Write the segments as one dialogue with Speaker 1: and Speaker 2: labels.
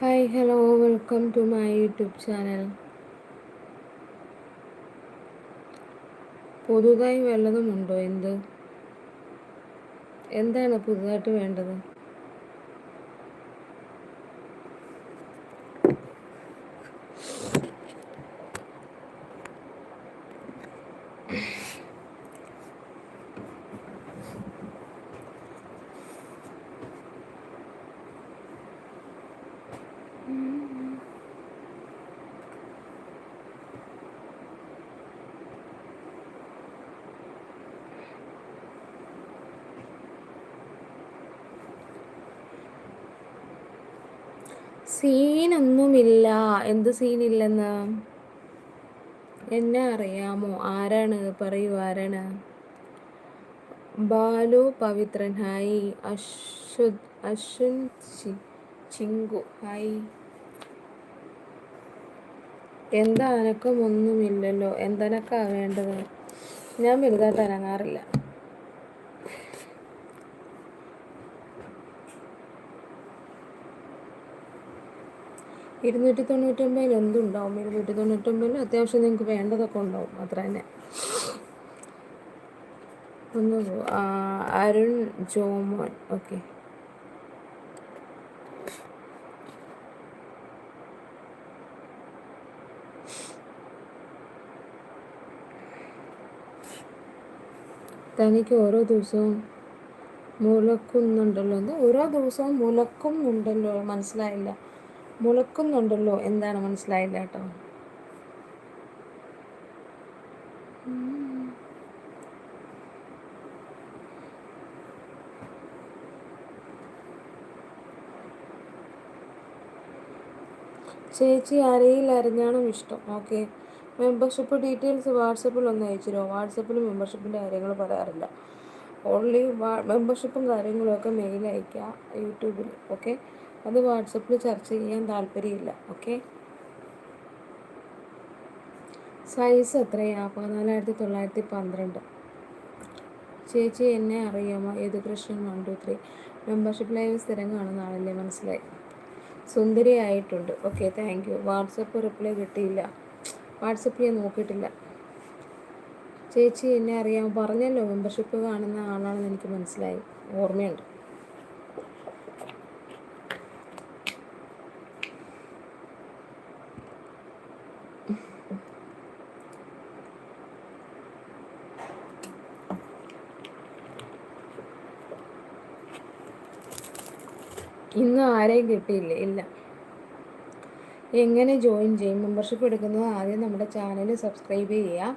Speaker 1: Hi hello welcome to my YouTube channel പുതുതായി വല്ലതുമുണ്ടോ എന്ത്? എന്താണ് പുതുതായിട്ട് വേണ്ടത്? എന്ത് സീനില്ലെന്ന്? എന്നെ അറിയാമോ? ആരാണ്? പറയൂ ആരാണ്? ബാലു പവിത്രൻ ഹായ് അശ്വ അശ്വിൻ ചിങ്കു. ഹായ്. എന്താ അനക്കമൊന്നുമില്ലല്ലോ? എന്തനക്കാ വേണ്ടത് ഞാൻ വലുതായിട്ട് അനങ്ങാറില്ല. ഇരുന്നൂറ്റി തൊണ്ണൂറ്റൊമ്പതിൽ എന്തുണ്ടാവും? ഇരുന്നൂറ്റി തൊണ്ണൂറ്റൊമ്പതിൽ അത്യാവശ്യം നിങ്ങൾക്ക് വേണ്ടതൊക്കെ ഉണ്ടാവും. അത്ര തന്നെ. ഒന്ന് അരുൺ ജോമോൻ ഓക്കെ. തനിക്ക് ഓരോ ദിവസവും മുലക്കുന്നുണ്ടല്ലോ. എന്താ? ഓരോ ദിവസവും മുലക്കുന്നുണ്ടല്ലോ. മനസ്സിലായില്ല. മുളക്കുന്നുണ്ടല്ലോ എന്താണ് മനസ്സിലായില്ല കേട്ടോ. ചേച്ചി അരയിൽ ഇഷ്ടം. ഓക്കെ. മെമ്പർഷിപ്പ് ഡീറ്റെയിൽസ് വാട്സപ്പിൽ ഒന്ന് അയച്ചിരോ വാട്സപ്പിൽ മെമ്പർഷിപ്പിന്റെ കാര്യങ്ങൾ പറയാറില്ല. ഓൺലി മെമ്പർഷിപ്പും കാര്യങ്ങളൊക്കെ മെയിൽ അയക്കുക യൂട്യൂബിൽ. ഓക്കെ. അത് വാട്സപ്പിൽ ചർച്ച ചെയ്യാൻ താല്പര്യമില്ല ഓക്കെ? സൈസ് എത്രയാണ് പതിനാലായിരത്തി തൊള്ളായിരത്തി പന്ത്രണ്ട് ചേച്ചി എന്നെ അറിയാമോ? ഏത് Krishnan one two three membership live സ്ഥിരം കാണുന്ന ആളല്ലേ മനസ്സിലായി. സുന്ദരിയായിട്ടുണ്ട്. Okay thank you WhatsApp reply കിട്ടിയില്ല. വാട്സപ്പ് ഞാൻ നോക്കിയിട്ടില്ല. ചേച്ചി എന്നെ അറിയാമോ? പറഞ്ഞല്ലോ മെമ്പർഷിപ്പ് കാണുന്ന ആളാണെന്ന് എനിക്ക് മനസ്സിലായി. ഓർമ്മയുണ്ട്. ഇന്ന് ആരെയും കിട്ടിയില്ല? ഇല്ല. എങ്ങനെ ജോയിൻ ചെയ്യും? മെമ്പർഷിപ്പ് എടുക്കുന്നത് ആദ്യം നമ്മുടെ ചാനൽ സബ്സ്ക്രൈബ് ചെയ്യുക.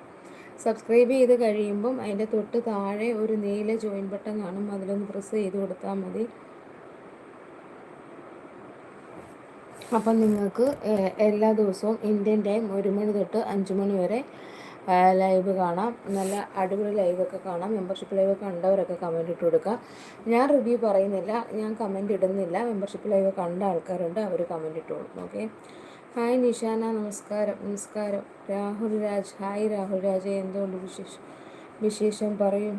Speaker 1: സബ്സ്ക്രൈബ് ചെയ്ത് കഴിയുമ്പം അതിന്റെ തൊട്ട് താഴെ ഒരു നീല ജോയിൻ ബട്ടൺ കാണും. അതിലൊന്ന് പ്രസ് ചെയ്ത് കൊടുത്താൽ മതി. അപ്പം നിങ്ങൾക്ക് എല്ലാ ദിവസവും ഇന്ത്യൻ ടൈം ഒരു മണി തൊട്ട് അഞ്ച് മണി വരെ ലൈവ് കാണാം. നല്ല അടിപൊളി ലൈവൊക്കെ കാണാം. മെമ്പർഷിപ്പ് ലൈവ് കണ്ടവരൊക്കെ കമന്റ് ഇട്ട് കൊടുക്കുക ഞാൻ റിവ്യൂ പറയുന്നില്ല. ഞാൻ കമന്റ് ഇടുന്നില്ല. മെമ്പർഷിപ്പ് ലൈവ് കണ്ട ആൾക്കാരുണ്ട് അവർ കമന്റ് കൊടുക്കും ഓക്കെ ഹായ് നിഷാന. നമസ്കാരം. നമസ്കാരം. രാഹുൽ രാജ്. ഹായ് രാഹുൽ രാജ്. എന്തുകൊണ്ട് വിശേഷം വിശേഷം? പറയും.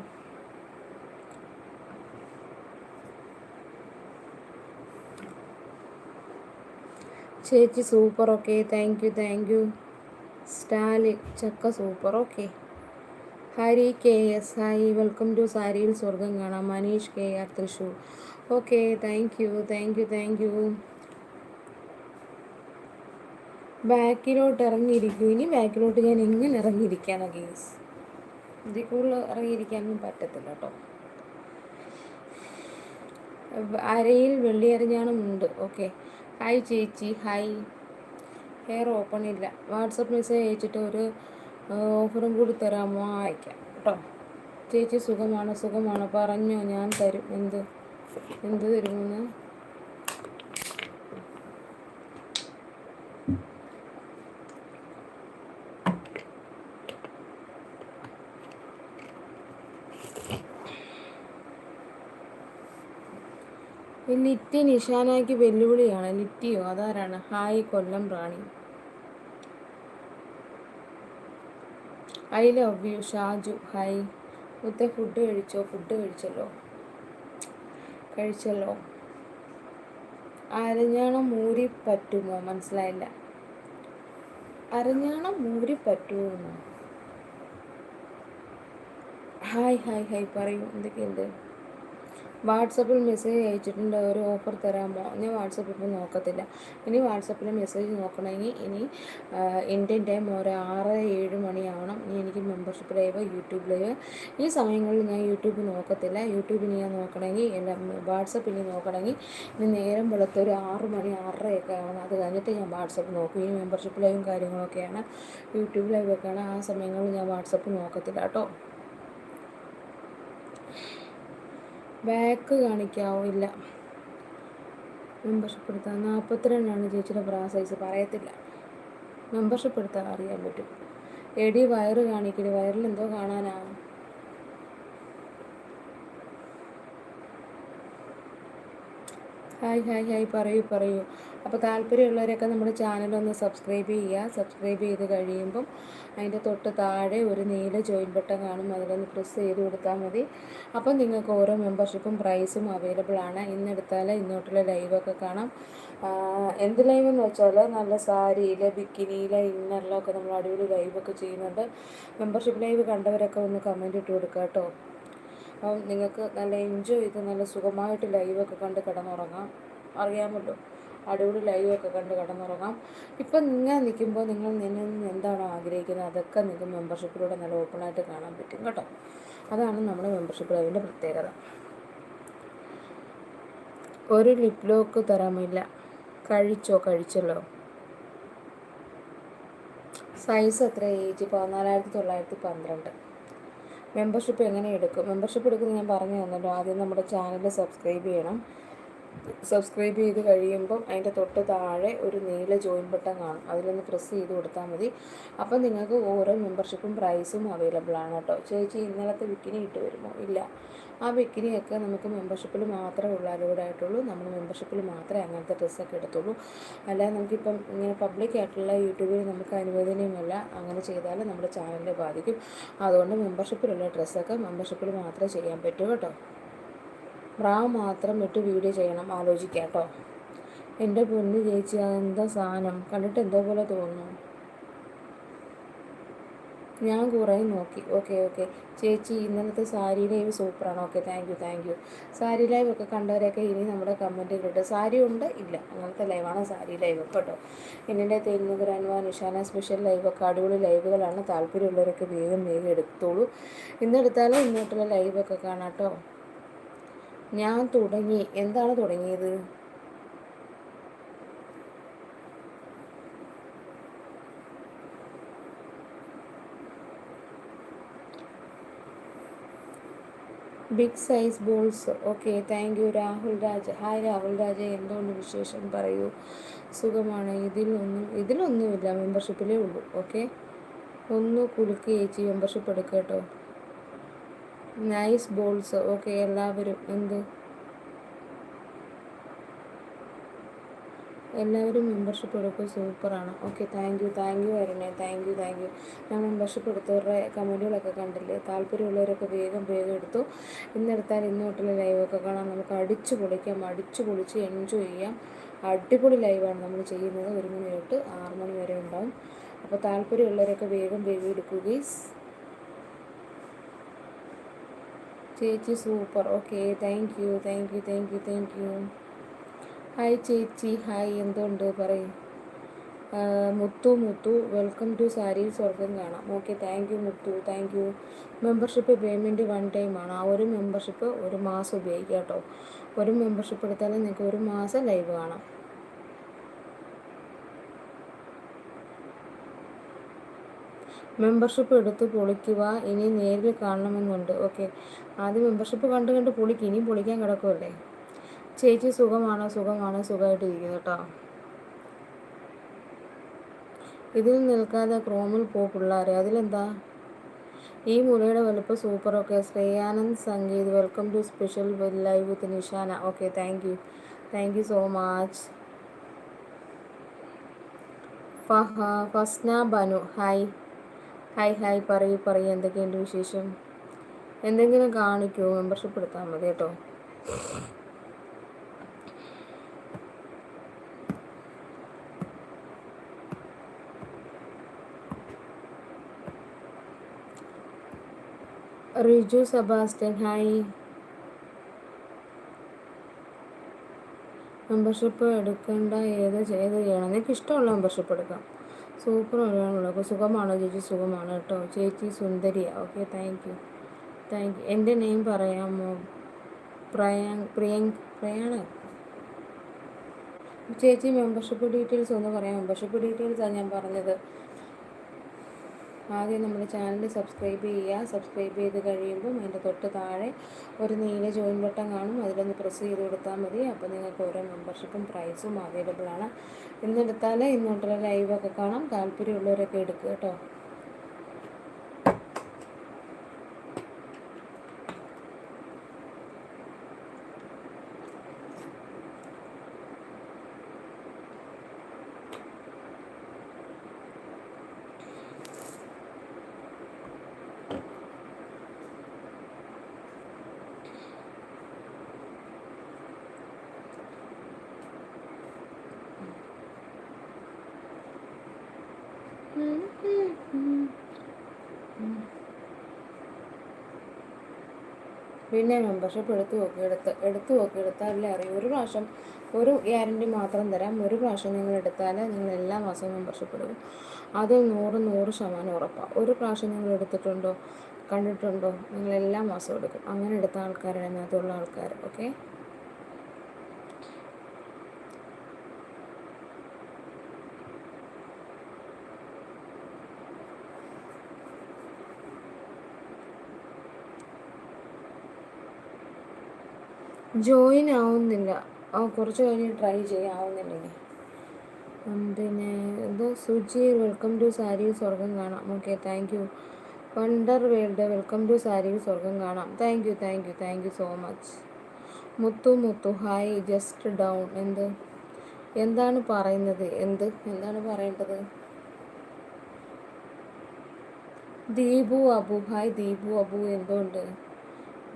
Speaker 1: ചേച്ചി super okay thank you thank you Stalin ചക്ക super okay. Hari K S hi welcome to സാരിയിൽ സ്വർഗം കാണാം. Manish K R Thrissur okay thank you thank you thank you ബാക്കിലോട്ട് ഇറങ്ങിയിരിക്കും. ഇനി ബാക്കിലോട്ട് ഞാൻ എങ്ങനെ ഇറങ്ങിയിരിക്കാനോ ഗെയ്സ് ഇതിൽ കൂടുതൽ ഇറങ്ങിയിരിക്കാനൊന്നും പറ്റത്തില്ല കേട്ടോ. അരയിൽ വെള്ളിയരഞ്ഞാണം ഉണ്ട്. ഓക്കെ. ഹായ് ചേച്ചി ഹായ്. ഹെയർ ഓപ്പൺ ഇല്ല. വാട്സപ്പ് മെസ്സേജ് അയച്ചിട്ട് ഒരു ഓഫറും കൂടി തരാമോ? അയക്കാം കേട്ടോ ചേച്ചി സുഖമാണ്? സുഖമാണ്? പറഞ്ഞോ ഞാൻ തരും. എന്ത്? എന്ത് തരുമെന്ന്? ലിറ്റി നിഷാനയ്ക്ക് വെല്ലുവിളിയാണ്. ലിറ്റിയോ അതാരാണ്? Hi Kollam Rani. I love you Shaju. Hi. മുത്തെ food കഴിച്ചോ? ഫുഡ് കഴിച്ചല്ലോ? കഴിച്ചല്ലോ? അരഞ്ഞാണം മൂരി പറ്റുമോ? മനസ്സിലായില്ല. അരഞ്ഞാണം മൂരി പറ്റുമോ? ഹായ് ഹായ് ഹായ് പറയൂ. എന്തൊക്കെയുണ്ട്? വാട്സപ്പിൽ മെസ്സേജ് അയച്ചിട്ടുണ്ട് ഒരു ഓഫർ തരാമോ? ഞാൻ വാട്സപ്പ് ഇപ്പോൾ നോക്കത്തില്ല. ഇനി വാട്സപ്പിൽ മെസ്സേജ് നോക്കണമെങ്കിൽ ഇനി ഇന്ത്യൻ ടൈം ഒരു ആറ് ഏഴ് മണിയാവണം. ഇനി എനിക്ക് മെമ്പർഷിപ്പ് ലൈവ് യൂട്യൂബ് ലൈവ് ഈ സമയങ്ങളിൽ ഞാൻ യൂട്യൂബ് നോക്കത്തില്ല. യൂട്യൂബിൽ ഞാൻ നോക്കണമെങ്കിൽ എന്റെ വാട്സപ്പിൽ നോക്കണമെങ്കിൽ ഇനി നേരം വെളുത്ത ഒരു ആറ് മണി ആറരയൊക്കെ ആവണം. അത് കഴിഞ്ഞിട്ട് ഞാൻ വാട്സപ്പ് നോക്കും. ഈ മെമ്പർഷിപ്പ് ലൈവും കാര്യങ്ങളൊക്കെയാണ്. യൂട്യൂബ് ലൈവൊക്കെയാണ് ആ സമയങ്ങളിൽ ഞാൻ വാട്സപ്പ് നോക്കത്തില്ല കേട്ടോ. ബാക്ക് കാണിക്കാവോ ഇല്ല മെമ്പർഷിപ്പ് എടുത്താൽ നാൽപ്പത്തിരണ്ടാണ് ചേച്ചിയുടെ ബ്രാ സൈസ് പറയത്തില്ല. മെമ്പർഷിപ്പ് എടുത്താൽ അറിയാൻ പറ്റും. എടി വയറ് കാണിക്കൽ വയറിൽ എന്തോ കാണാനാ. ഹായ് ഹായ് ഹായ് പറയൂ പറയൂ. അപ്പോൾ താല്പര്യമുള്ളവരൊക്കെ നമ്മുടെ ചാനലൊന്ന് സബ്സ്ക്രൈബ് ചെയ്യുക. സബ്സ്ക്രൈബ് ചെയ്ത് കഴിയുമ്പം അതിന്റെ തൊട്ട് താഴെ ഒരു നീല ജോയിൻ ബട്ടൺ കാണും. അതിലൊന്ന് പ്രസ് ചെയ്ത് കൊടുത്താൽ മതി. അപ്പം നിങ്ങൾക്ക് ഓരോ മെമ്പർഷിപ്പും പ്രൈസും അവൈലബിൾ ആണ്. ഇന്നെടുത്താൽ ഇന്നോട്ടുള്ള ലൈവൊക്കെ കാണാം. എന്ത് ലൈവ് എന്ന് വെച്ചാൽ നല്ല സാരിയിൽ ബിക്കിനിയിൽ ഇന്നറിലൊക്കെ നമ്മൾ അടിപൊളി ലൈവൊക്കെ ചെയ്യുന്നുണ്ട്. മെമ്പർഷിപ്പ് ലൈവ് കണ്ടവരൊക്കെ ഒന്ന് കമന്റ് ഇട്ട് കൊടുക്കുക കേട്ടോ അപ്പം നിങ്ങൾക്ക് നല്ല എൻജോയ് ചെയ്ത് നല്ല സുഖമായിട്ട് ലൈവൊക്കെ കണ്ട് കിടന്നുറങ്ങാം. അറിയാമല്ലോ അടിപൊളി ലൈവൊക്കെ കണ്ട് കിടന്നുറങ്ങാം. ഇപ്പം നിങ്ങൾ നിൽക്കുമ്പോൾ നിങ്ങൾ നിന്നിൽ നിന്ന് എന്താണോ ആഗ്രഹിക്കുന്നത്? അതൊക്കെ നിങ്ങൾക്ക് മെമ്പർഷിപ്പിലൂടെ നല്ല ഓപ്പണായിട്ട് കാണാൻ പറ്റും കേട്ടോ. അതാണ് നമ്മുടെ മെമ്പർഷിപ്പ് ലൈവിന്റെ പ്രത്യേകത. ഒരു ലിപ് ലോക്ക് തരാമില്ല കഴിച്ചോ കഴിച്ചല്ലോ? സൈസ് എത്ര ഏജ് പതിനാലായിരത്തി തൊള്ളായിരത്തി പന്ത്രണ്ട്. മെമ്പർഷിപ്പ് എങ്ങനെ എടുക്കും? മെമ്പർഷിപ്പ് എടുക്കുന്നത് ഞാൻ പറഞ്ഞു തന്നല്ലോ. ആദ്യം നമ്മുടെ ചാനൽ സബ്സ്ക്രൈബ് ചെയ്യണം. സബ്സ്ക്രൈബ് ചെയ്ത് കഴിയുമ്പം അതിന്റെ തൊട്ട് താഴെ ഒരു നീല ജോയിൻ ബട്ടൺ കാണും. അതിലൊന്ന് പ്രസ് ചെയ്ത് കൊടുത്താൽ മതി. അപ്പം നിങ്ങൾക്ക് ഓരോ മെമ്പർഷിപ്പും പ്രൈസും അവൈലബിൾ ആണ് കേട്ടോ. ചേച്ചി ഇന്നലത്തെ വിക്കിനി ഇട്ട് വരുമോ? ഇല്ല. ആ ബിക്കിനിയൊക്കെ നമുക്ക് മെമ്പർഷിപ്പിൽ മാത്രമേ ഉള്ള. അലോഡ് ആയിട്ടുള്ളൂ. നമ്മൾ മെമ്പർഷിപ്പിൽ മാത്രമേ അങ്ങനത്തെ ഡ്രസ്സൊക്കെ എടുത്തുള്ളൂ. അല്ലാതെ നമുക്കിപ്പം ഇങ്ങനെ പബ്ലിക് ആയിട്ടുള്ള യൂട്യൂബിൽ നമുക്ക് അനുവദനീയമല്ല. അങ്ങനെ ചെയ്താൽ നമ്മുടെ ചാനലിനെ ബാധിക്കും. അതുകൊണ്ട് മെമ്പർഷിപ്പിലുള്ള ഡ്രസ്സൊക്കെ മെമ്പർഷിപ്പിൽ മാത്രമേ ചെയ്യാൻ പറ്റൂ കേട്ടോ. ബ്രാ മാത്രം ഇട്ട് വീഡിയോ ചെയ്യണം ആലോചിക്കാം കേട്ടോ എന്റെ പൊന്ന് ചേച്ചി അതെന്താ സാധനം? കണ്ടിട്ട് എന്തോ പോലെ തോന്നുന്നു. ഞാൻ കുറേ നോക്കി. Okay okay. ചേച്ചി ഇന്നലത്തെ സാരി ലൈവ് സൂപ്പറാണ്. Okay thank you thank you sari live ഒക്കെ കണ്ടവരൊക്കെ ഇനി നമ്മുടെ കമന്റിലിട്ട് സാരി ഉണ്ട്? ഇല്ല. അങ്ങനത്തെ ലൈവാണ് സാരി ലൈവ് കേട്ടോ എന്നിന്റെ അൻവ നിഷാന സ്പെഷ്യൽ ലൈവൊക്കെ അടിപൊളി ലൈവുകളാണ് താല്പര്യമുള്ളവരൊക്കെ വേഗം വേഗം എടുത്തോളൂ. ഇന്നെടുത്താലും ഇന്നോട്ടുള്ള ലൈവൊക്കെ കാണാം കേട്ടോ ഞാൻ തുടങ്ങി. എന്താണ് തുടങ്ങിയത്? Big size balls okay thank you Rahul Raj hi Rahul Raj എന്തുകൊണ്ട് വിശേഷം? പറയൂ. സുഖമാണ്. ഇതിലൊന്നും ഇതിലൊന്നുമില്ല. മെമ്പർഷിപ്പിലേ ഉള്ളൂ. ഓക്കെ ഒന്ന് കുലുക്ക് ചേച്ചി മെമ്പർഷിപ്പ് എടുക്കുക കേട്ടോ. നൈസ് ബോൾസ് ഓക്കെ എല്ലാവരും എന്ത്? എല്ലാവരും മെമ്പർഷിപ്പ് എടുക്കും സൂപ്പറാണ് okay thank you thank you അരുണെ. Thank you thank you ഞാൻ മെമ്പർഷിപ്പ് എടുത്തവരുടെ കമന്റുകളൊക്കെ കണ്ടില്ലേ? താല്പര്യമുള്ളവരൊക്കെ വേഗം വേഗം എടുത്തു. ഇന്നെടുത്താൽ ഇന്ന് തൊട്ടുള്ള ലൈവൊക്കെ കാണാം. നമുക്ക് അടിച്ചു പൊളിക്കാം അടിച്ചു പൊളിച്ച് എൻജോയ് ചെയ്യാം. അടിപൊളി ലൈവാണ് നമ്മൾ ചെയ്യുന്നത്. ഒരു മണി തൊട്ട് ആറ് മണി വരെ ഉണ്ടാവും. അപ്പോൾ താല്പര്യമുള്ളവരൊക്കെ വേഗം വേഗം എടുക്കുകയും ചേച്ചി super. Okay thank you thank you thank you thank you hi ചേച്ചി ഹായ് എന്തുണ്ട്? പറയും. മുത്തു മുത്തു വെൽക്കം ടു സാരി സ്വർഗം കാണാം. Okay thank you Muthu thank you membership payment one time ആണ്. ആ ഒരു മെമ്പർഷിപ്പ് ഒരു മാസം ഉപയോഗിക്കാം കേട്ടോ. ഒരു മെമ്പർഷിപ്പ് എടുത്താലും നിങ്ങൾക്ക് ഒരു മാസം ലൈവ് കാണാം. മെമ്പർഷിപ്പ് എടുത്ത് പൊളിക്കുക ഇനി നേരിൽ കാണണമെന്നുണ്ട്. ഓക്കെ ആദ്യം മെമ്പർഷിപ്പ് കണ്ട് കണ്ട് പൊളിക്കും. ഇനിയും പൊളിക്കാൻ കിടക്കുമല്ലേ ചേച്ചി സുഖമാണോ? സുഖമാണോ. സുഖമായിട്ടിരിക്കുന്നു കേട്ടോ. ഇതിൽ നിൽക്കാതെ ക്രോമിൽ പോ പിള്ളേരെ. അതിലെന്താ? ഈ മുലയുടെ വലുപ്പം super okay Shreyanand Sangeeth welcome to special live with Nishana. Okay thank you thank you so much ഫഹ Fasna Banu. Hi hi hi പറയൂ പറയൂ. എന്തൊക്കെയുണ്ട് വിശേഷം? എന്തെങ്കിലും കാണിക്കൂ. മെമ്പർഷിപ്പ് എടുത്താൽ മതി കേട്ടോ. റിജു സബാസ്റ്റൻ ഹായ്. മെമ്പർഷിപ്പ് എടുക്കേണ്ട. ഏത് ഏത് ചെയ്യണം? നിനക്ക് ഇഷ്ടമുള്ള മെമ്പർഷിപ്പ് എടുക്കാം. സൂപ്പർ ഒരാളുള്ളൂ സുഖമാണോ ചേച്ചി? സുഖമാണ് കേട്ടോ. ചേച്ചി സുന്ദരിയാണ് okay thank you thank you എന്റെ നെയിം പറയാമോ? പ്രയാ പ്രിയങ്ക് പ്രയാണ? ചേച്ചി മെമ്പർഷിപ്പ് ഡീറ്റെയിൽസ് ഒന്ന് പറയാം മെമ്പർഷിപ്പ് ഡീറ്റെയിൽസാണ് ഞാൻ പറഞ്ഞത്. ആദ്യം നമ്മുടെ ചാനൽ സബ്സ്ക്രൈബ് ചെയ്യുക. സബ്സ്ക്രൈബ് ചെയ്ത് കഴിയുമ്പം അതിന്റെ തൊട്ട് താഴെ ഒരു നീല ജോയിൻ ബട്ടൺ കാണും. അതിലൊന്ന് പ്രസ് ചെയ്ത് കൊടുത്താൽ മതി. അപ്പോൾ നിങ്ങൾക്ക് ഓരോ മെമ്പർഷിപ്പും പ്രൈസും അവൈലബിൾ ആണ്. ഇന്നെടുത്താൽ ഇന്നോട്ടുള്ള ലൈവൊക്കെ കാണാം. താല്പര്യമുള്ളവരൊക്കെ എടുക്കുക കേട്ടോ. പിന്നെ മെമ്പർഷിപ്പ് എടുത്തു നോക്കി എടുത്ത് എടുത്തു നോക്കി എടുത്താലേ അറിയൂ. ഒരു പ്രാവശ്യം ഒരു ഗ്യാരണ്ടി മാത്രം തരാം. ഒരു പ്രാവശ്യം നിങ്ങൾ എടുത്താൽ നിങ്ങൾ എല്ലാ മാസവും മെമ്പർഷിപ്പ് എടുക്കും. അത് നൂറ് നൂറ് ശതമാനം ഉറപ്പാണ് ഒരു പ്രാവശ്യം നിങ്ങൾ എടുത്തിട്ടുണ്ടോ കണ്ടിട്ടുണ്ടോ നിങ്ങൾ എല്ലാ മാസവും എടുക്കും. അങ്ങനെ എടുത്ത ആൾക്കാരാണ് അതിനകത്തുള്ള ആൾക്കാർ ഓക്കെ ജോയിൻ ആവുന്നില്ല. ആ കുറച്ച് കഴിഞ്ഞ് ട്രൈ ചെയ്യാവുന്നില്ല പിന്നെ ഇത് സുജി വെൽക്കം ടു സാരി സ്വർഗം കാണാം. Okay thank you wonder world welcome to sari സ്വർഗം കാണാം. Thank you thank you thank you so much Muthu Muthu hi just down എന്ത്? എന്താണ് പറയുന്നത്? എന്ത്? എന്താണ് പറയേണ്ടത്? ദീപു അബു. ഹായ് ദീപു അബു. എന്തുകൊണ്ട്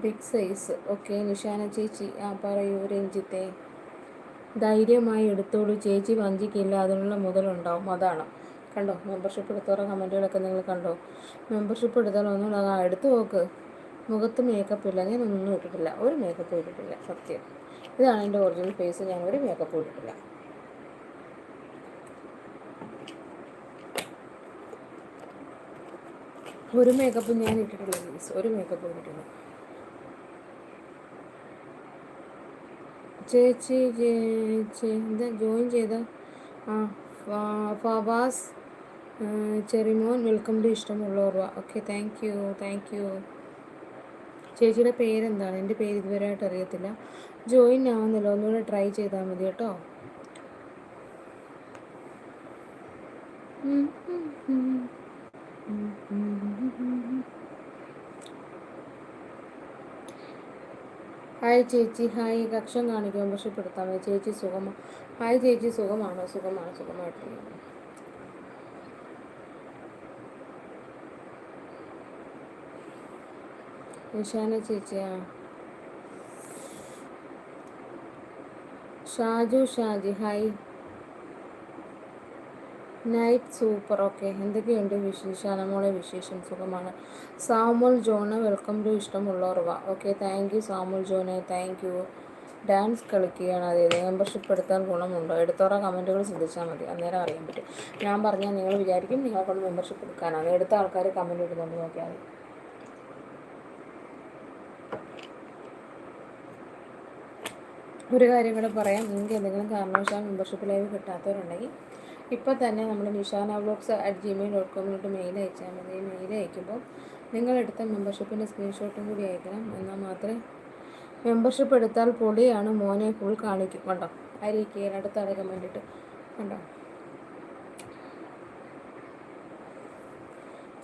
Speaker 1: ബിഗ് സൈസ് ഓക്കെ നിഷാന ചേച്ചി. ആ പറയൂ രഞ്ജിത്തെ. ധൈര്യമായി എടുത്തോളൂ ചേച്ചി. വഞ്ചിക്കില്ല. അതിനുള്ള മുതലുണ്ടാവും. അതാണ്. കണ്ടോ? മെമ്പർഷിപ്പ് എടുത്തോറ കമന്റുകളൊക്കെ നിങ്ങൾ കണ്ടോ? മെമ്പർഷിപ്പ് എടുത്താൽ ഒന്നും എടുത്തു നോക്ക്. മുഖത്ത് മേക്കപ്പ് ഇല്ല ഞാൻ ഒന്നും ഇട്ടിട്ടില്ല. ഒരു മേക്കപ്പ് ഇട്ടിട്ടില്ല. സത്യം. ഇതാണ് എന്റെ ഒറിജിനൽ ഫേസ് ഞാൻ ഒരു മേക്കപ്പ് ഇട്ടിട്ടില്ല. ഒരു മേക്കപ്പ് ഞാൻ ഇട്ടിട്ടില്ല ഒരു മേക്കപ്പ് ഇട്ടിട്ടില്ല. ചേച്ചി എന്താ ജോയിൻ ചെയ്ത ആ ഫവാസ് ചെറിമോൻ വെൽക്കം ടു ഇഷ്ടമുള്ളവർ. Okay thank you thank you. ചേച്ചിയുടെ പേരെന്താണ്? എന്റെ പേര് ഇതുവരെയായിട്ട് അറിയത്തില്ല. ജോയിൻ ആവുന്നല്ലോ. ഒന്നുകൂടെ ട്രൈ ചെയ്താൽ മതി കേട്ടോ. ഹായ് ചേച്ചി ഹായ്. കക്ഷം കാണിക്കാൻ പക്ഷെ പെടുത്താൻ ചേച്ചി സുഖമാണ് ഹായ് ചേച്ചി സുഖമാണോ? സുഖമാണ് സുഖമായിട്ടിരിക്കുന്നു. Nishana ചേച്ചിയാ? Shaju Shaji hi. Night super. Okay. എന്തൊക്കെയുണ്ട് വിശേഷം മോളെ വിശേഷം സുഖമാണ്. സാമുൽ ജോണ് വെൽക്കം ടു ഇഷ്ടമുള്ളവർവ. ഓക്കെ താങ്ക് യു സാമുൽ ജോനെ താങ്ക് യു. ഡാൻസ് കളിക്കുകയാണ്. അതെ മെമ്പർഷിപ്പ് എടുത്താൽ ഗുണമുണ്ടോ? എടുത്തോറ കമന്റുകൾ ശ്രദ്ധിച്ചാൽ മതി. അന്നേരം അറിയാൻ പറ്റും. ഞാൻ പറഞ്ഞാൽ നിങ്ങൾ വിചാരിക്കും നിങ്ങളെ കൊണ്ട് മെമ്പർഷിപ്പ് എടുക്കാനാണ് എടുത്ത ആൾക്കാർ കമന്റ് ഇടുന്നുണ്ട്. നോക്കിയാൽ മതി. ഒരു കാര്യം കൂടെ പറയാം. നിങ്ങൾക്ക് എന്തെങ്കിലും കാരണവശാൽ മെമ്പർഷിപ്പ് ലൈവ് കിട്ടാത്തവരുണ്ടെങ്കിൽ ഇപ്പോൾ തന്നെ നമ്മൾ Nishana vlogs at Gmail dot കോമിലോട്ട് mail അയച്ചാൽ മതി. മെയിൽ അയക്കുമ്പോൾ നിങ്ങളെടുത്ത മെമ്പർഷിപ്പിന്റെ സ്ക്രീൻഷോട്ടും കൂടി അയക്കണം. എന്നാൽ മാത്രമേ മെമ്പർഷിപ്പ് എടുത്താൽ പൊളിയാണ് മോനെ ഫുൾ കാണിക്കും. കണ്ടോ? അരിക്കുക അടുത്ത അടക്കം വേണ്ടിയിട്ട് കണ്ടോ?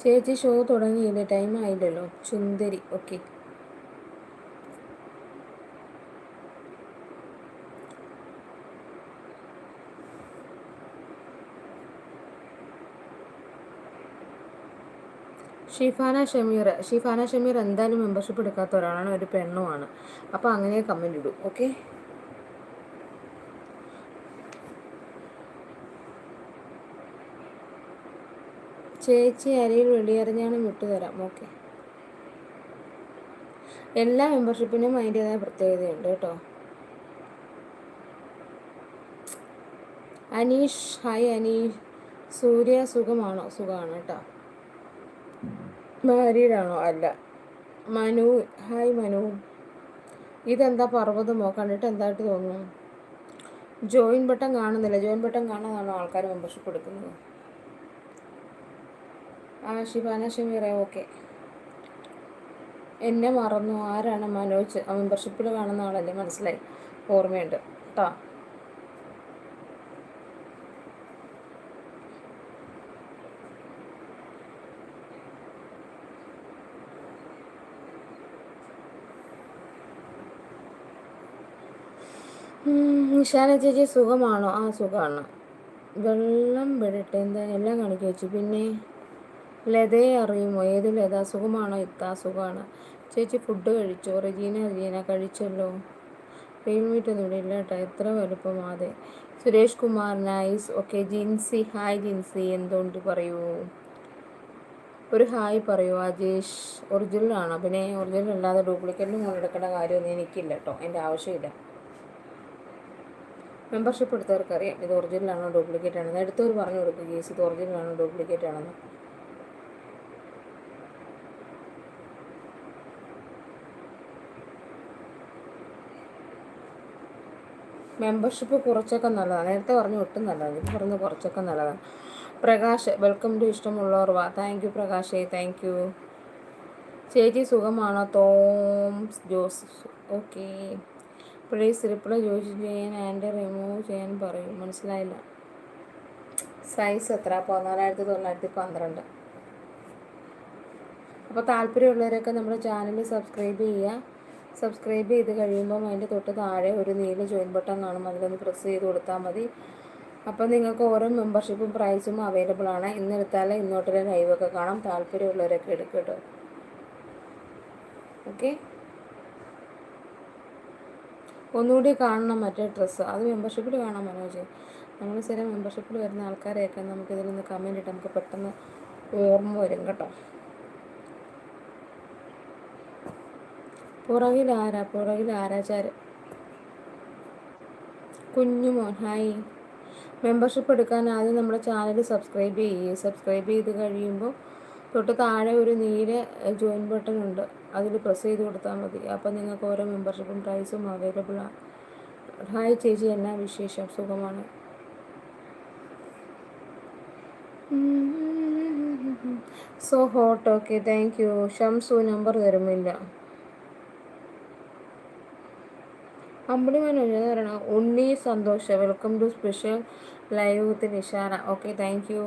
Speaker 1: ചേച്ചി ഷോ തുടങ്ങിയില്ലേ? ടൈം ആയില്ലല്ലോ. ചുന്ദരി. ഓക്കെ ഷിഫാന ഷമീർ ഷിഫാന ഷമീർ എന്തായാലും മെമ്പർഷിപ്പ് എടുക്കാത്ത ഒരാളാണ് ഒരു പെണ്ണുമാണ്. അപ്പോൾ അങ്ങനെ കമന്റ് ഇടും ഓക്കെ ചേച്ചി അരയിൽ വെളിയറിഞ്ഞാണ് വിട്ടുതരാം ഓക്കെ എല്ലാ മെമ്പർഷിപ്പിനും അതിന്റെതായ പ്രത്യേകതയുണ്ട് കേട്ടോ. അനീഷ് ഹായ് അനീഷ്. സൂര്യ സുഖമാണോ? സുഖമാണ് കേട്ടോ. മാരീഡാണോ? അല്ല. മനു ഹായ് മനു. ഇതെന്താ പർവതമോ? കണ്ടിട്ട് എന്തായിട്ട് തോന്നുന്നു? ജോയിൻ ബട്ടൺ കാണുന്നില്ല. ജോയിൻ ബട്ടൺ കാണാനാണോ ആൾക്കാർ മെമ്പർഷിപ്പ് എടുക്കുന്നത്? ആ ശിവാന ഷമീറ ഓക്കെ. എന്നെ മറന്നു. ആരാണ് മനോജ് മെമ്പർഷിപ്പിൽ കാണുന്ന ആളല്ലേ? മനസ്സിലായി. ഓർമ്മയുണ്ട്. കേട്ടോ നിഷാന ചേച്ചി സുഖമാണോ? ആ സുഖമാണ്. വെള്ളം വിടട്ടെ എന്താ എല്ലാം കാണിക്കു വെച്ചു. പിന്നെ ലതയെ അറിയുമോ? ഏത് ലത? സുഖമാണോ ഇത്ത? സുഖമാണ്. ചേച്ചി ഫുഡ് കഴിച്ചോ? റജീന റജീന കഴിച്ചല്ലോ? പെയിൻ മീറ്റ് ഇവിടെ ഇല്ല കേട്ടോ. എത്ര വലുപ്പം അതെ Suresh Kumar nice. Okay Jinsy. Hi Jinsy. എന്തുകൊണ്ട് പറയൂ? ഒരു ഹായ് പറയൂ. അജേഷ് ഒറിജിനൽ ആണോ? പിന്നെ ഒറിജിനൽ അല്ലാതെ ഡ്യൂപ്ലിക്കേറ്റിന് കൊണ്ടെടുക്കേണ്ട കാര്യമൊന്നും എനിക്കില്ല കേട്ടോ. എന്റെ ആവശ്യമില്ല. മെമ്പർഷിപ്പ് എടുത്തവർക്ക് അറിയാം ഇത് ഒറിജിനലാണോ ഡ്യൂപ്ലിക്കേറ്റ് ആണെന്ന് എടുത്തവർ പറഞ്ഞു കൊടുക്കുക കേസ് ഇത് ഒറിജിനലാണോ ഡ്യൂപ്ലിക്കേറ്റ് ആണെന്ന് മെമ്പർഷിപ്പ് കുറച്ചൊക്കെ നല്ലതാണ്. നേരത്തെ പറഞ്ഞു ഒട്ടും നല്ലതാണ്. ഇത് പറഞ്ഞ് കുറച്ചൊക്കെ നല്ലതാണ്. പ്രകാശ് വെൽക്കം ടു ഇഷ്ടമുള്ളവർ വാ. താങ്ക് യു പ്രകാശേ. താങ്ക് യു ചേച്ചി സുഖമാണോ? Thomas Joseph okay. Please reply ചോദിച്ചു ചെയ്യാൻ ആൻഡ് റിമൂവ് ചെയ്യാൻ പറയും. മനസ്സിലായില്ല. സൈസ് എത്ര? പതിനാലായിരത്തി തൊള്ളായിരത്തി പന്ത്രണ്ട്. അപ്പോൾ താല്പര്യമുള്ളവരൊക്കെ നമ്മുടെ ചാനൽ സബ്സ്ക്രൈബ് ചെയ്യുക. സബ്സ്ക്രൈബ് ചെയ്ത് കഴിയുമ്പോൾ അതിന്റെ തൊട്ട് താഴെ ഒരു നീല ജോയിൻ ബട്ടൺ കാണും. അതിലൊന്ന് പ്രസ് ചെയ്ത് കൊടുത്താൽ മതി. അപ്പോൾ നിങ്ങൾക്ക് ഓരോ മെമ്പർഷിപ്പും പ്രൈസും അവൈലബിൾ ആണ്. ഇന്നെടുത്താൽ ഇന്നോട്ടിലെ ലൈവൊക്കെ കാണാം. താല്പര്യമുള്ളവരൊക്കെ എടുക്കും കേട്ടോ. ഓക്കെ ഒന്നുകൂടി കാണണം മറ്റേ ഡ്രസ്സ്. അത് മെമ്പർഷിപ്പിൽ കാണാം മനോജ്. നമ്മൾ സ്ഥിരം മെമ്പർഷിപ്പിൽ വരുന്ന ആൾക്കാരെയൊക്കെ നമുക്കിതിൽ നിന്ന് കമന്റ് ഇട്ട് നമുക്ക് പെട്ടെന്ന് ഓർമ്മ വരും കേട്ടോ. പുറകിൽ ആരാ? പുറകിൽ ആരാചാര്? കുഞ്ഞുമോൻ ഹായ്. മെമ്പർഷിപ്പ് എടുക്കാൻ ആദ്യം നമ്മുടെ ചാനൽ സബ്സ്ക്രൈബ് ചെയ്യുക സബ്സ്ക്രൈബ് ചെയ്ത് കഴിയുമ്പോൾ തൊട്ട് താഴെ ഒരു നീല ജോയിൻ ബട്ടൺ ഉണ്ട്. അതിൽ പ്രസ് ചെയ്ത് കൊടുത്താൽ മതി. അപ്പം നിങ്ങൾക്ക് ഓരോ മെമ്പർഷിപ്പും പ്രൈസും അവൈലബിൾ ആണ് ഹായ് ചേച്ചി എന്നാ വിശേഷം? സുഖമാണ്. So hot okay thank you Shamsu number തരുമില്ല Ambili Manoj എന്ന് പറയണം? Unni Santhosh welcome to special live with Nishana. Okay thank you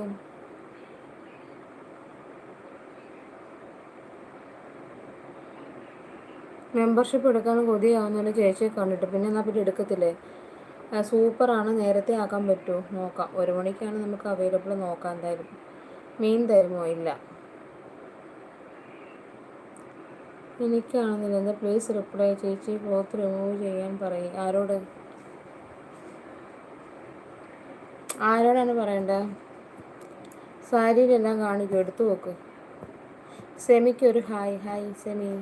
Speaker 1: membership എടുക്കാൻ കൊതിയാവുന്നതിന് ചേച്ചിയെ കണ്ടിട്ട്. പിന്നെ എന്നാൽ പിന്നെ എടുക്കത്തില്ലേ? സൂപ്പറാണ്. നേരത്തെ ആക്കാൻ പറ്റുമോ നോക്കാം. ഒരു മണിക്കാണ് നമുക്ക് അവൈലബിൾ നോക്കാം എന്തായാലും. മീൻ തരുമോ? ഇല്ല. എനിക്കാണെന്നില്ല. എന്താ? പ്ലീസ് റിപ്ലൈ ചേച്ചി ക്ലോത്ത് റിമൂവ് ചെയ്യാൻ പറയും. ആരോട്? ആരോടാണ് പറയണ്ട? സാരിയിലെല്ലാം കാണിക്കും. എടുത്തു നോക്ക്. സെമിക്ക് ഒരു ഹായ് ഹായ് സെമി.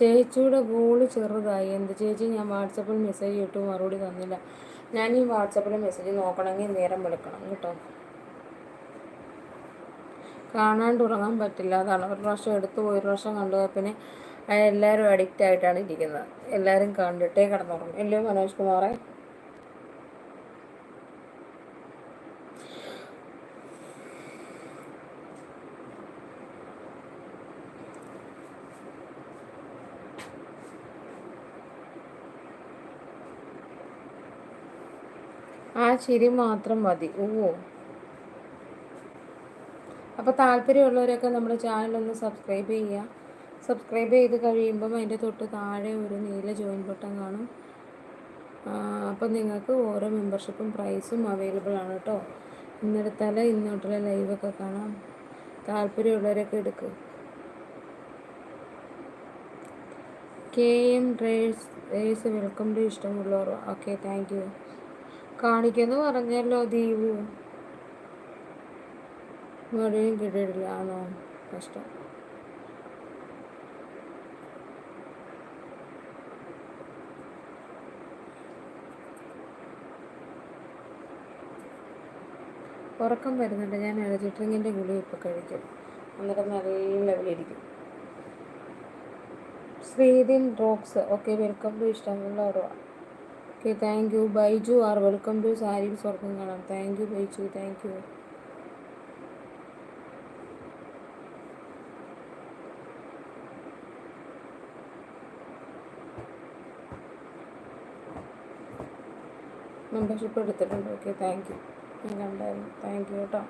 Speaker 1: ചേച്ചിയുടെ ഗോൾ ചെറുതായി. എന്ത് ചേച്ചി? ഞാൻ വാട്സപ്പിൽ മെസ്സേജ് ഇട്ടു മറുപടി തന്നില്ല. ഞാൻ ഈ വാട്സപ്പിൽ മെസ്സേജ് നോക്കണമെങ്കിൽ നേരം വിളിക്കണം കേട്ടോ. കാണാണ്ട് ഉറങ്ങാൻ പറ്റില്ല. അതാണ് ഒരു പ്രാവശ്യം എടുത്തു പോയി ഒരു പ്രാവശ്യം കണ്ടു പിന്നെ എല്ലാവരും അഡിക്റ്റ് ആയിട്ടാണ് ഇരിക്കുന്നത്. എല്ലാവരും കണ്ടിട്ടേ കിടന്നുറങ്ങും. അല്ലയോ മനോജ് കുമാറെ ആ ചിരി മാത്രം മതി. ഓ. അപ്പോൾ താല്പര്യമുള്ളവരൊക്കെ നമ്മുടെ ചാനലൊന്ന് സബ്സ്ക്രൈബ് ചെയ്യുക. സബ്സ്ക്രൈബ് ചെയ്ത് കഴിയുമ്പം അതിന്റെ തൊട്ട് താഴെ ഒരു നീല ജോയിൻ ബട്ടൺ കാണും. അപ്പം നിങ്ങൾക്ക് ഓരോ മെമ്പർഷിപ്പും പ്രൈസും അവൈലബിൾ ആണ് കേട്ടോ ഇന്നെടുത്താൽ ഇന്നോട്ടുള്ള ലൈവൊക്കെ കാണാം. താല്പര്യമുള്ളവരൊക്കെ എടുക്കും. K M drivers welcome to ഇഷ്ടമുള്ളവർ. ഓക്കെ താങ്ക് യു കാണിക്കുന്നു പറഞ്ഞല്ലോ ദീപു. മഴയും കിട്ടിയിട്ടില്ല ആണോ കഷ്ടം. ഉറക്കം വരുന്നുണ്ട്. ഞാൻ എനർജി ഡ്രിങ്കിന്റെ ഗുളി ഇപ്പോൾ കഴിക്കും. അന്നേരം നല്ല ലെവലിരിക്കും ശ്രീദിൻ ഡ്രോക്സ് ഓക്കെ വെൽക്കം ടു ഇഷ്ടമുള്ള okay thank you Baiju R welcome to sari സ്വർഗം കാണാം thank you Baiju thank you membership എടുത്തിട്ടുണ്ട്. ഓക്കെ താങ്ക് യു ഞാൻ കണ്ടായിരുന്നു. താങ്ക് യു കേട്ടോ.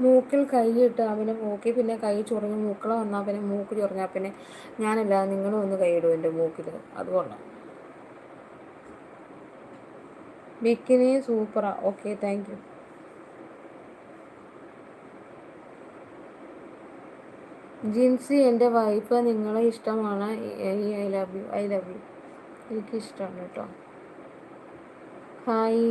Speaker 1: മൂക്കിൽ കൈയിട്ട് അവന്റെ മൂക്കി പിന്നെ കൈ ചൊറിഞ്ഞ് മൂക്കള വന്നാൽ പിന്നെ മൂക്ക് ചൊറിഞ്ഞാൽ പിന്നെ ഞാനല്ല നിങ്ങളും ഒന്ന് കൈയിടും എന്റെ മൂക്കിൽ അതുകൊണ്ട് ബിക്കിനി സൂപ്പറാ. Okay thank U. ജിൻസി എന്റെ വൈഫ് നിങ്ങളെ ഇഷ്ടമാണ്. I love you. I love you. എനിക്കിഷ്ടമാണ് കേട്ടോ. ഹായ്.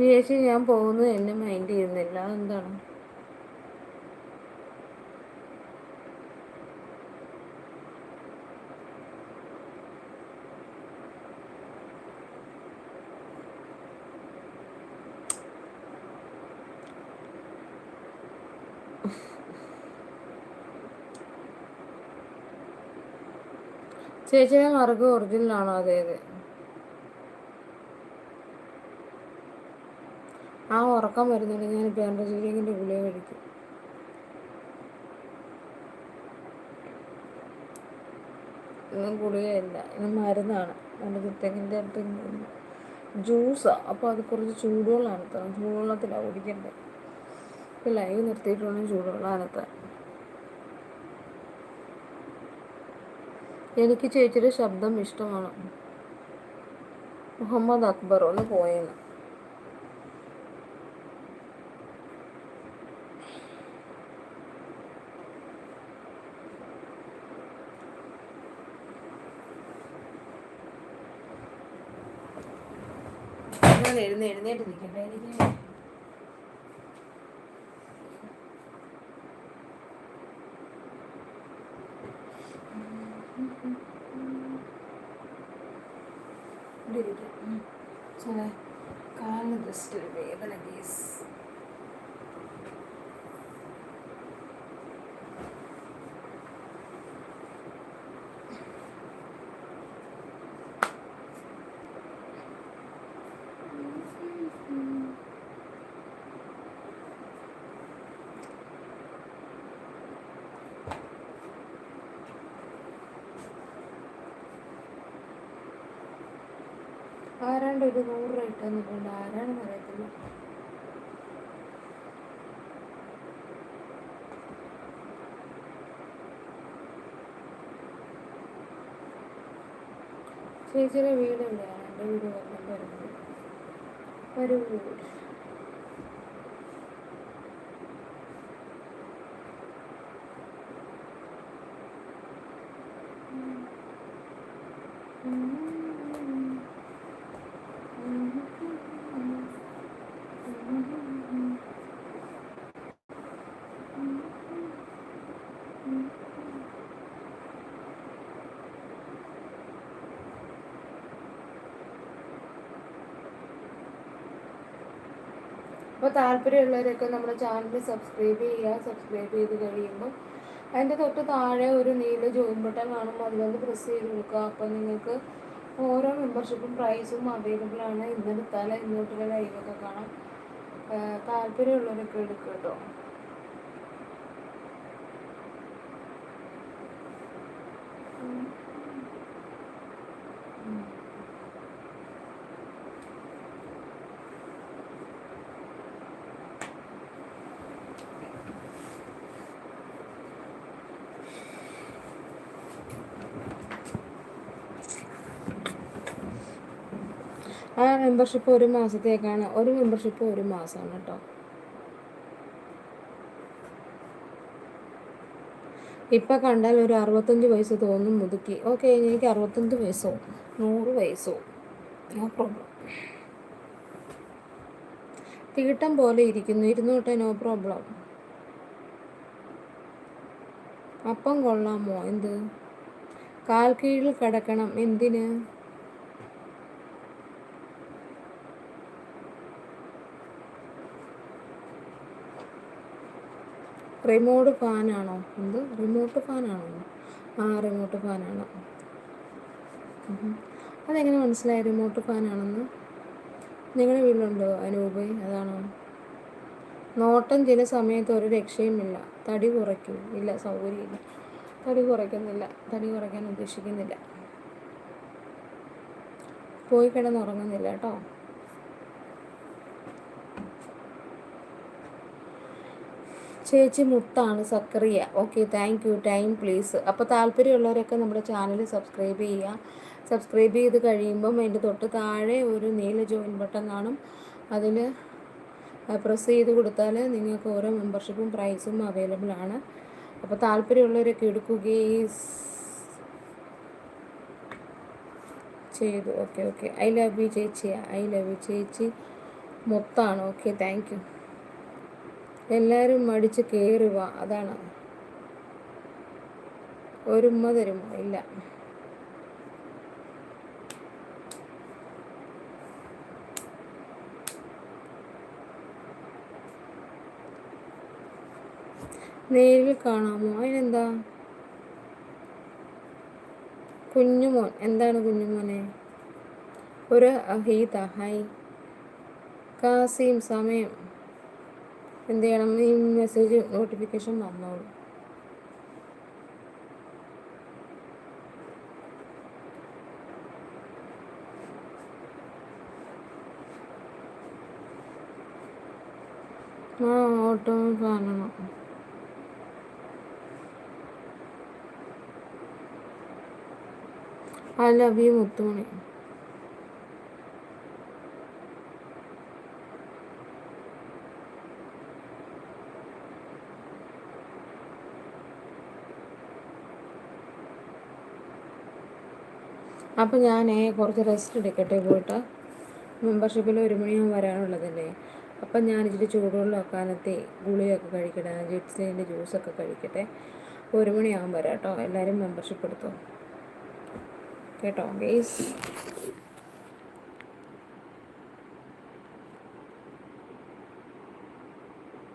Speaker 1: ചേച്ചി ഞാൻ പോകുന്നത് എന്നെ മൈൻഡ് ചെയ്യുന്നില്ല. എന്താണ് ചേച്ചിയുടെ മാർക്ക് ഒറിജിനലാണോ അതെ അതെ ആ ഉറക്കം വരുന്നുണ്ട് ഞാൻ പേരന്റീലിങ്ങിന്റെ ഗുളിക കഴിക്കും. ഇന്നും ഗുളികയല്ല. ഇന്ന് മരുന്നാണ്. മരുന്നിട്ടെങ്കിന്റെ ജ്യൂസാണ് അപ്പോൾ അത് കുറച്ച് ചൂടുവെള്ളമാണ്. എത്താൻ ചൂടുവെള്ളത്തിലാണ് കുടിക്കേണ്ടത് ഇപ്പോൾ ലൈവ് നിർത്തിയിട്ടുള്ള ചൂടുവെള്ളമാണ് എത്താൻ എനിക്ക് ചേച്ചിയുടെ ശബ്ദം ഇഷ്ടമാണ്. മുഹമ്മദ് അക്ബർ ഒന്ന് പോയെന്ന് എഴുന്നേറ്റ് നിൽക്കട്ടെ എനിക്ക് ചില കാലിന് ജസ്റ്റ് ഒരു വേദന കേസ് ആരാണ്ട് ഒരു ഇട്ട് തന്നിട്ടുണ്ട് ആരാണെന്ന് അറിയത്തില്ല ചേച്ചിയുടെ വീട് എവിടെയാണ്? എന്റെ വീട് വരുന്നത്. ഒരു വീട്. താല്പര്യമുള്ളവരൊക്കെ നമ്മുടെ ചാനൽ സബ്സ്ക്രൈബ് ചെയ്യുക സബ്സ്ക്രൈബ് ചെയ്ത് കഴിയുമ്പോൾ അതിന്റെ തൊട്ട് താഴെ ഒരു നീല ജോയിൻ ബട്ടൺ കാണുമ്പോൾ അതിലൊന്ന് പ്രസ് ചെയ്ത് കൊടുക്കുക. അപ്പോൾ നിങ്ങൾക്ക് ഓരോ മെമ്പർഷിപ്പും പ്രൈസും അവൈലബിൾ ആണ്. ഇന്നെടുത്താൽ ഇന്നോട്ടുള്ള ലൈവൊക്കെ കാണാം. താല്പര്യമുള്ളവരൊക്കെ എടുക്കുക കേട്ടോ. മെമ്പർഷിപ്പ് ഒരു മാസത്തേക്കാണ്. ഒരു മെമ്പർഷിപ്പ് ഒരു മാസമാണ് കേട്ടോ ഇപ്പം കണ്ടാൽ ഒരു അറുപത്തഞ്ച് വയസ്സ് തോന്നും മുതുക്കി. ഓക്കെ എനിക്ക് അറുപത്തഞ്ച് വയസ്സോ? നൂറ് വയസ്സോ? No problem. തീട്ടം പോലെ ഇരിക്കുന്നു. ഇരുന്നോട്ടെ നോ പ്രോബ്ലം. അപ്പം കൊള്ളാമോ? എന്ത്? കാൽ കീഴിൽ കിടക്കണം. എന്തിന്? റിമോട്ട് ഫാനാണോ എന്ത്? റിമോട്ട് ഫാനാണോ ആ റിമോട്ട് ഫാനാണ് അതെങ്ങനെ മനസ്സിലായി റിമോട്ട് ഫാനാണെന്ന് നിങ്ങളുടെ വീട്ടിലുണ്ടോ അനൂപ്? അതാണോ? നോട്ടം ചില സമയത്ത് ഒരു രക്ഷയുമില്ല തടി കുറയ്ക്കും. ഇല്ല സൗകര്യമില്ല. തടി കുറയ്ക്കുന്നില്ല. തടി കുറയ്ക്കാൻ ഉദ്ദേശിക്കുന്നില്ല. പോയി കിടന്നുറങ്ങുന്നില്ല കേട്ടോ. ചേച്ചി മുത്താണ് Zachariah. Okay thank you time please അപ്പോൾ താല്പര്യമുള്ളവരൊക്കെ നമ്മുടെ ചാനൽ സബ്സ്ക്രൈബ് ചെയ്യുക സബ്സ്ക്രൈബ് ചെയ്ത് കഴിയുമ്പം അതിന്റെ തൊട്ട് താഴെ ഒരു നീല ജോയിൻ ബട്ടൺ കാണും. അതിൽ പ്രസ് ചെയ്ത് കൊടുത്താൽ നിങ്ങൾക്ക് ഓരോ മെമ്പർഷിപ്പും പ്രൈസും അവൈലബിൾ ആണ്. അപ്പോൾ താല്പര്യമുള്ളവരൊക്കെ എടുക്കുകയും ചെയ്തു. Okay okay I love you ചേച്ചി ഐ ലവ് യു ചേച്ചി. മൊത്തമാണ് ഓക്കെ താങ്ക് യു എല്ലാവരും മടിച്ച് കയറുക അതാണ്. ഒരുമ്മ തരുമോ ഇല്ല. നേരിൽ കാണാമോ? അതിനെന്താ? കുഞ്ഞുമോൻ എന്താണ് കുഞ്ഞുമോനെ? ഒരു അഹീത ഹായ്. കാസിം സമയം എന്ത് ചെയ്യണം ഈ മെസ്സേജ് നോട്ടിഫിക്കേഷൻ വന്നോളൂ. ആ ഓട്ടോ കാണണം ഐ ലവ് യു മുത്തുമണി. അപ്പോൾ ഞാൻ കുറച്ച് റെസ്റ്റ് എടുക്കട്ടെ പോയിട്ട് മെമ്പർഷിപ്പിൽ ഒരു മണിയാകും വരാനുള്ളതല്ലേ? അപ്പം ഞാൻ ഇച്ചിരി ചൂടുവെള്ളം കാലത്തെ ഗുളിയൊക്കെ കഴിക്കട്ടെ ജിപ്സിന്റെ ജ്യൂസൊക്കെ കഴിക്കട്ടെ. ഒരു മണിയാകും വരാം കേട്ടോ എല്ലാവരും മെമ്പർഷിപ്പ് എടുത്തോ. കേട്ടോ ഗേസ്